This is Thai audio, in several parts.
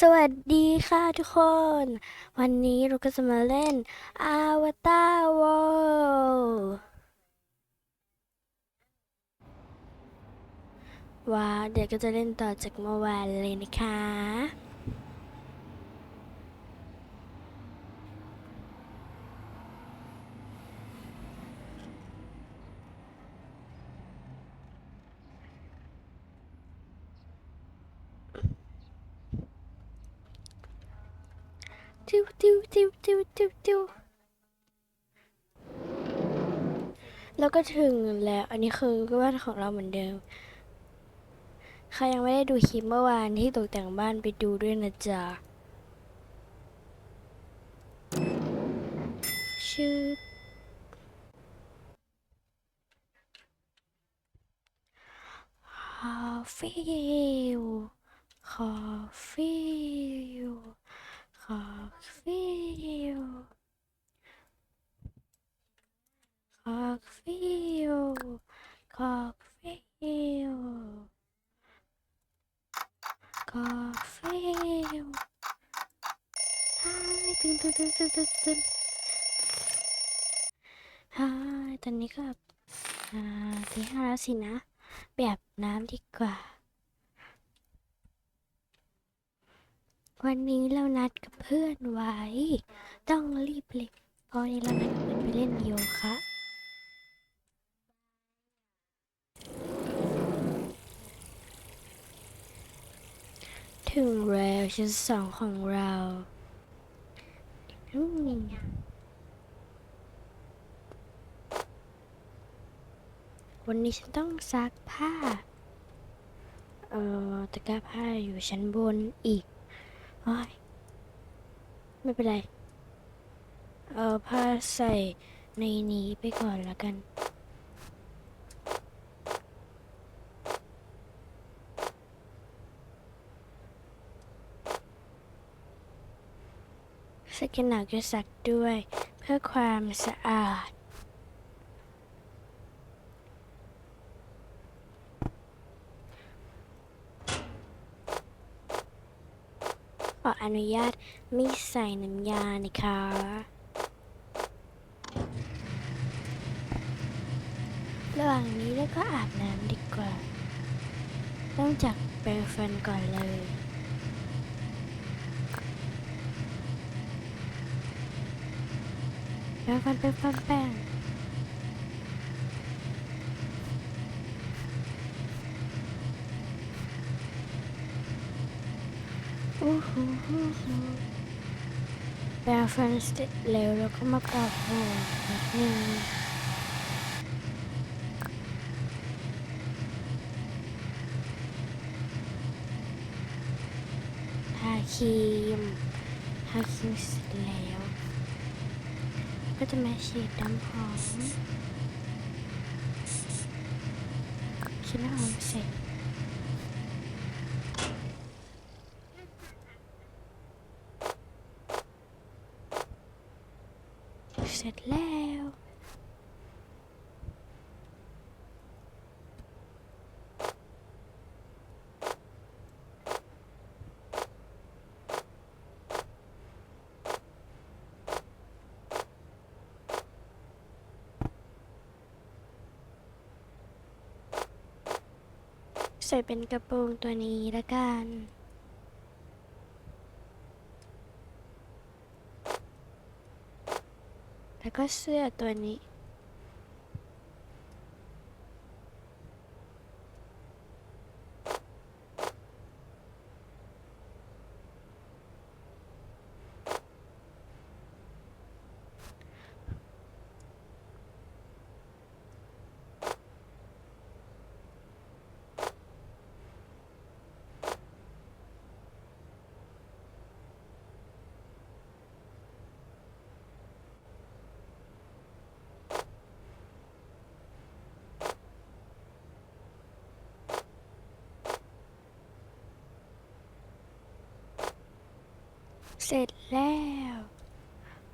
สวัสดีค่ะทุกคน วันนี้เราก็จะมาเล่นอาวตารวว้าวเดี๋ยวก็จะเล่นต่อจากเมื่อวานเลยนะคะ ติ้วติ้วติ้วติ้วติ้วติ้วแล้วก็ถึงแล้ว อันนี้คือบ้านของเราเหมือนเดิม ใครยังไม่ได้ดูคลิปเมื่อวานที่ตกแต่งบ้านไปดูด้วยนะจ๊ะชื่อคอฟฟี่คอฟฟี่ คอฟฟี่คอฟฟี่คอฟฟี่คอฟฟี่ฮายตึงตึงตึงตึงตึงตึงฮายตอนนี้ก็อ่าตีห้าแล้วสินะ แบบน้ำดีกว่าวันนี้เรานัดกับ เพื่อนไว้ ต้องรีบเลยเพราะวันนี้เรานัดกับเพื่อนไปเล่นโยคะถึงแล้วชั้นสองของเราอืมวันนี้ฉันต้องซักผ้า เอ่อตะกร้าผ้าอยู่ชั้นบนอีก โอ้ย ไม่เป็นไร เอาผ้าใส่ในนี้ไปก่อนแล้วกันสกินหนักจะสักด้วยเพื่อความสะอาด ขออนุญาตไม่ใส่น้ำยานะคะระหว่างนี้แล้วก็อาบน้ำดีกว่า ต้องจากแปรงฟันก่อนเลยแปรงฟันแปรฟันแปรงอู้หูหูหู แปรงฟันเสร็จแล้วแล้วก็มาปรับหัวนิดนึงทาครีมทาครีมเสร็จแล้ว ก็จะมาฉีดน้ำหอมฉีดน้ำหอมเสร็จ เสร็จแล้ว ใส่เป็นกระโปรงตัวนี้ละกัน แล้วก็เเสร็จแล้ว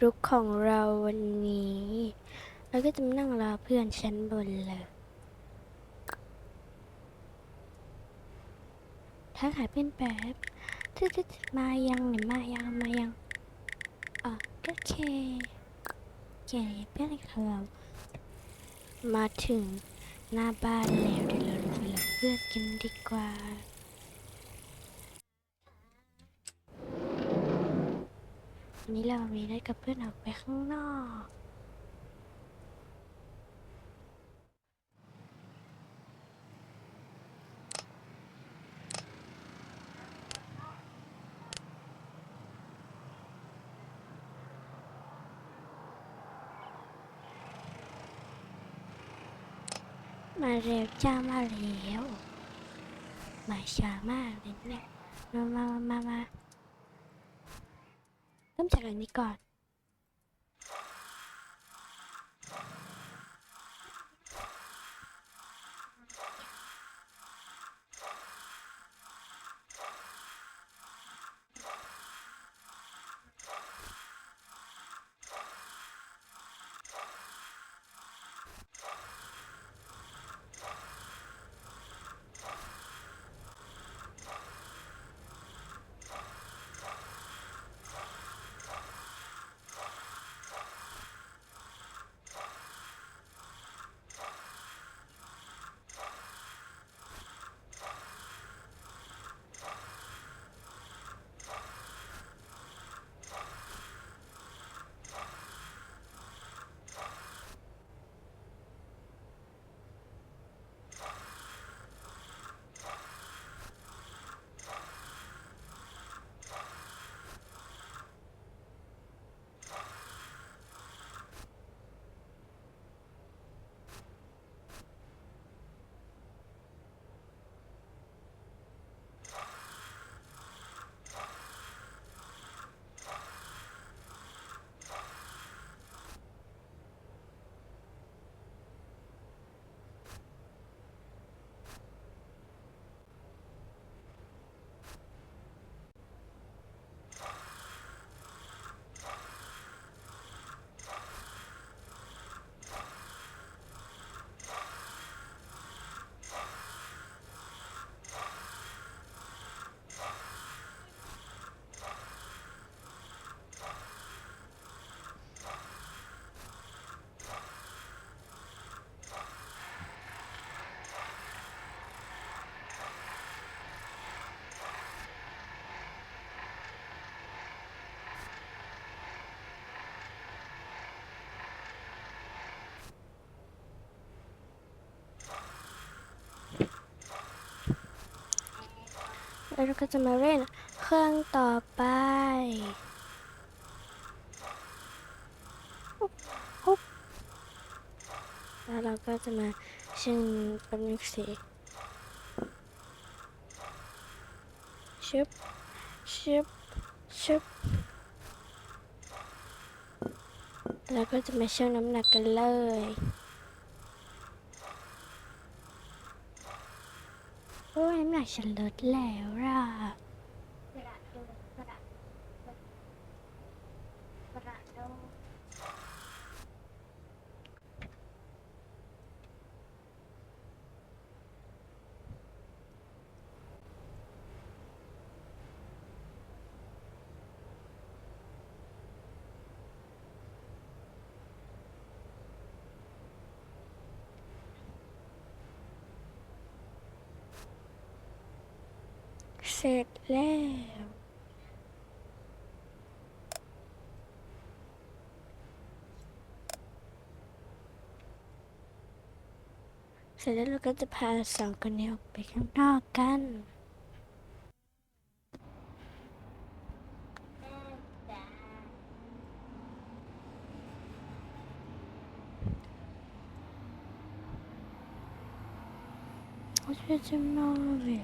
รุกของเราวันนี้ เราก็จะมานั่งรอเพื่อนชั้นบนเลย ถ้าหายเพื่อนแป๊บตึ๊ดตึ๊ดมายังเนี่ยมายังมายังอะโอเคแค่นี้เป็นครับมาถึงหน้าบ้านแล้วเดี๋ยวเราไปรับเพื่อนกินดีกว่า วันนี้เรามีนัดกับเพื่อนออกไปข้างนอก มาเร็วจ้ามาแล้วมาช้ามากเลยเนี่ยมามามามามา ริ่มจากอันนี้ก่อน แล้วเราก็จะมาเล่นเครื่องต่อไปปุ๊บแล้วเราก็จะมาเชิงแป๊บนึงสิชึบชึบชึบแล้วก็จะมาเชื่อน้ำหนักกันเลย โอ้ยน้ำหนักฉันลดแล้วล่ะ กระโดดกระโดดกระโดด เสร็จแล้ว เสร็จแล้วเราก็จะพาสองคนนี้ออกไปข้างนอกกัน 我觉得猫嘞，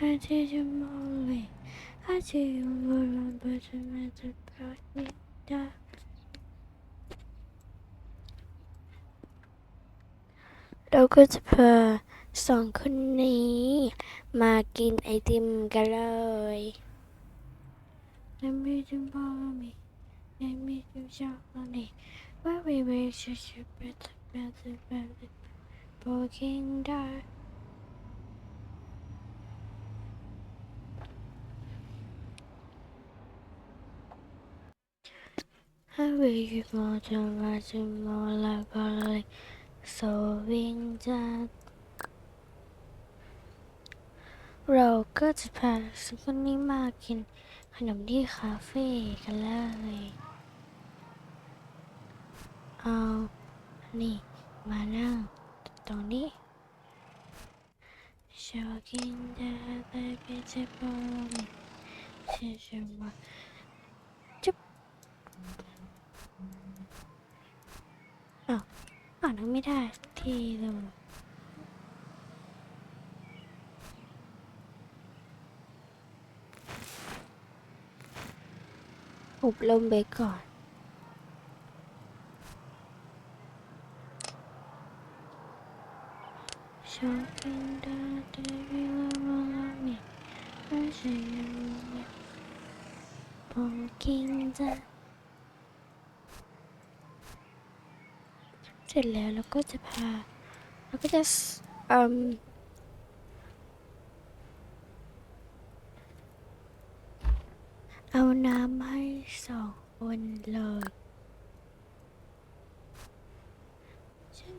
I did you only. I did you more, but you never brought me down. เราก็จะพาสองคนนี้ มากินไอติมกันเลย Let me do follow me. Let me do chocolate. Where we wish you should better, better, better. Walking dark. I will you more to much more like like so wing จะเราก็จะพาสกุลนี้มากินขนมที่คาเฟ่กันเลย เอา นี่ มานั่งตรงนี้ชอบกินแต่ไปไปเจ็บปวดเชื่อฉันว่าจุ๊บอ้าว อ่านงไม่ได้ทีเลยหุบลมไปก่อนชอบกินด้แต่เวลาเวลามีไม่ใช่ยังไงผมกินจ้ะเส ร็จแล้วเราก็จะพาเราก็จะสอืมเอาน้ำให้สองคนเลยฉัน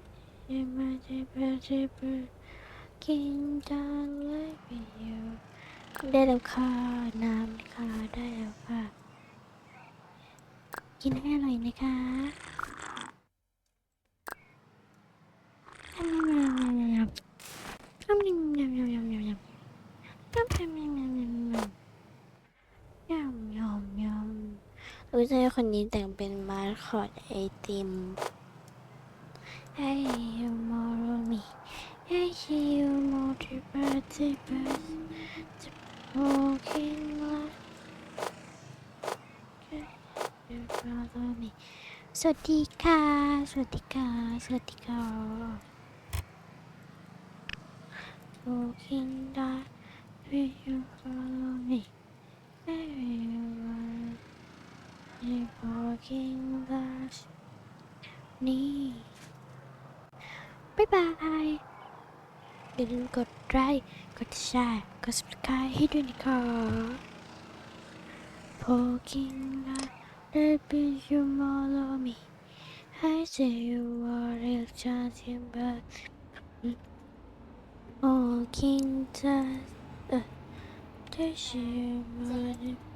จะมาจะไปจะไปกินจานเลยไปอยู่ได้แล้วค่ะน้ำค่ะได้แล้วค่ะ กินให้อร่อยนะคะ คนนี้แต่งเป็นมาร์คอตไอติมไอยูโมรูมิไอชิยูโมจิบะจิบะจิโอคินละจิบะรูมิสวัสดีค่ะ สวัสดีค่ะ สวัสดีค่ะโอคินละวิวโมรูมิไอยูโม keep walking that knee. Bye bye. Đừng quên gật right, gật share, gật subscribe ให้ด้วยนะคะ Poking that baby you follow me. I say you are a chanting but Walking that uh, this is my